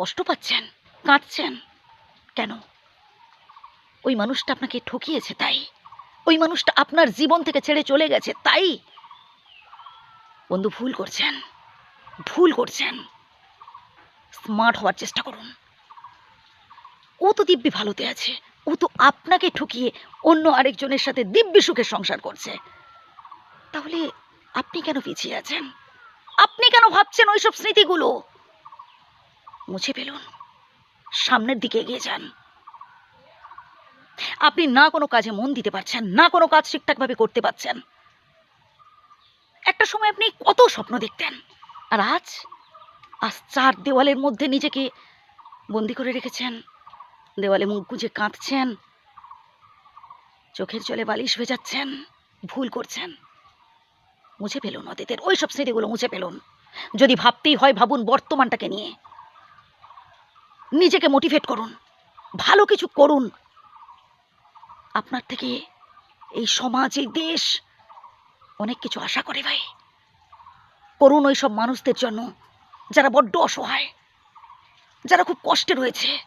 কষ্ট পাচ্ছেন? কাঁদছেন? কেন? ওই মানুষটা আপনাকে ঠকিয়েছে তাই? ওই মানুষটা আপনার জীবন থেকে ছেড়ে চলে গেছে তাই? বন্ধু, ভুল করছেন। ভুল করছেন। স্মার্ট হওয়ার চেষ্টা করুন। ও তো দিব্যি ভালোতে আছে। ও তো আপনাকে ঠকিয়ে অন্য আরেকজনের সাথে দিব্যি সুখের সংসার করছে। তাহলে আপনি কেন পিছিয়ে আছেন? আপনি কেন ভাবছেন ওইসব স্মৃতিগুলো? মুছে ফেলুন। সামনের দিকে এগিয়ে যান। আপনি না কোনো কাজে মন দিতে পারছেন, না কোনো কাজ ঠিকঠাকভাবে করতে পারছেন। একটা সময় আপনি কত স্বপ্ন দেখতেন, আর আজ আজ চার দেওয়ালের মধ্যে নিজেকে বন্দি করে রেখেছেন। দেওয়ালে মুখ গুঁজে কাঁদছেন। চোখের জলে বালিশ ভেজাচ্ছেন ভুল করছেন। মুছে ফেলুন অতীতের ওই সব স্মৃতিগুলো মুছে ফেলুন। যদি ভাবতেই হয় ভাবুন বর্তমানটাকে নিয়ে। নিজেকে মোটিভেট করুন। ভালো কিছু করুন। আপনার থেকে এই সমাজ এই দেশ অনেক কিছু আশা করে ভাই। করুন ওই সব মানুষদের জন্য যারা বড্ড অসহায়, যারা খুব কষ্টে রয়েছে,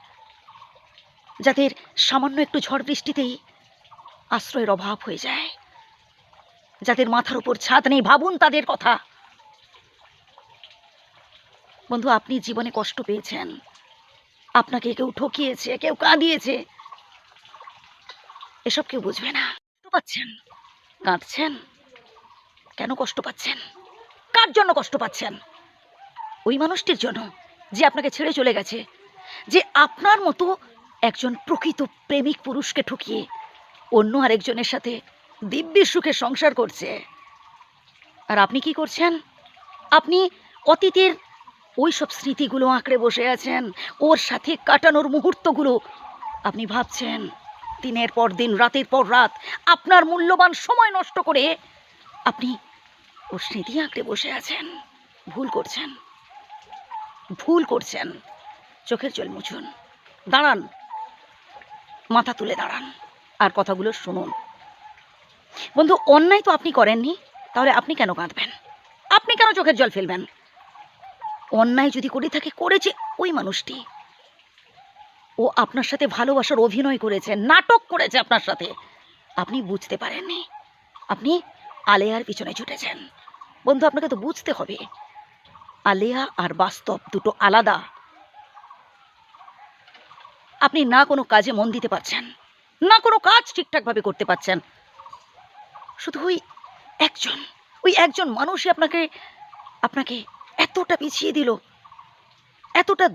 যাদের সামান্য একটু ঝড় বৃষ্টিতেই আশ্রয়ের অভাব হয়ে যায়। যাদের মাথার উপর ছাদ নেই, ভাবুন তাদের কথা। বন্ধু, আপনি জীবনে কষ্ট পেয়েছেন। আপনাকে কেউ ঠকিয়েছে, কেউ কাঁদিয়েছে। এসব কেউ বুঝবে না। কষ্ট পাচ্ছেন? কাঁদছেন? কেন কষ্ট পাচ্ছেন? কার জন্য কষ্ট পাচ্ছেন? ওই মানুষটির জন্য যে আপনাকে ছেড়ে চলে গেছে, যে আপনার মতো একজন প্রকৃত প্রেমিক পুরুষকে ঠকিয়ে অন্য আরেকজনের সাথে দিব্যি সুখে সংসার করছে। আর আপনি কি করছেন? আপনি অতীতের ওই সব স্মৃতিগুলো আঁকড়ে বসে আছেন, ওর সাথে কাটানোর মুহূর্তগুলো। আপনি ভাবছেন, দিনের পর দিন, রাতের পর রাত, আপনার মূল্যবান সময় নষ্ট করে আপনি ওর স্মৃতি আঁকড়ে বসে আছেন। ভুল করছেন। ভুল করছেন। চোখের জল মুছুন। দাঁড়ান। মাথা তুলে দাঁড়ান। আর কথাগুলো শুনুন। বন্ধু, অন্যায় তো আপনি করেননি, তাহলে আপনি কেন কাঁদবেন? আপনি কেন চোখের জল ফেলবেন? অন্যায় যদি করে থাকে, করেছে ওই মানুষটি। ও আপনার সাথে ভালোবাসার অভিনয় করেছে, নাটক করেছে আপনার সাথে। আপনি বুঝতে পারেননি। আপনি আলেয়ার পিছনে ছুটেছেন। বন্ধু, আপনাকে তো বুঝতে হবে। আলেয়া আর বাস্তব দুটো আলাদা। আপনি না কোনো কাজে মন দিতে পারছেন, না কোনো কাজ ঠিকঠাকভাবে করতে পারছেন। শুধু ওই একজন ওই একজন মানুষই আপনাকে আপনাকে এতটা পিছিয়ে দিল এতটা